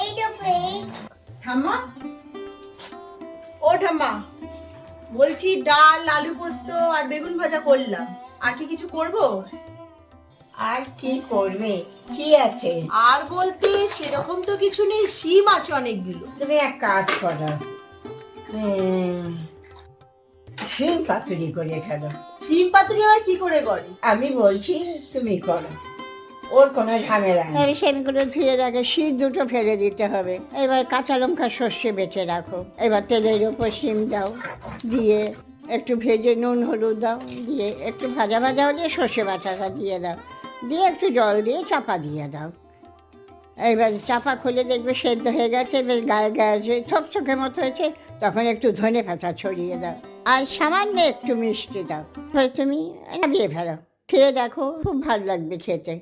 এইটা প্লেট ঠাম্মা? ও ঠাম্মা বলছি ডাল আলু পোস্ত আর বেগুন ভাজা করলাম। আর কি কিছু করব? আর কি করবে? কি আছে? আর বলতে সেরকম তো কিছু নেই শিম আছে অনেকগুলো। তুমি এক কাজ করো। উম, শিম পাতুরি করে খেলো শিম পাতুরি আবার কি করে করে? আমি বলছি তুমি করো। ওর কোনো ঝামেলা এবার সেগুলো ধুয়ে রাখে শীত দুটো ফেলে দিতে হবে। এবার কাঁচা লঙ্কা সর্ষে বেটে রাখো। এবার তেলের ওপর শিম দাও, দিয়ে একটু ভেজে নুন, হলুদ দাও, দিয়ে একটু ভাজা ভাজা হলে সর্ষে বাটাটা দিয়ে দাও। দিয়ে একটু জল দিয়ে চাপা দিয়ে দাও। এবার চাপা খুলে দেখবে সেদ্ধ হয়ে গেছে, বেশ গায়ে গায়ে ঠকঠকে মতো হয়েছে, তখন একটু ধনে পাতা ছড়িয়ে দাও। আর সামান্য একটু মিষ্টি দাও। তুমি নামিয়ে ফেলো। খেয়ে দেখো, খুব ভালো লাগবে খেতে।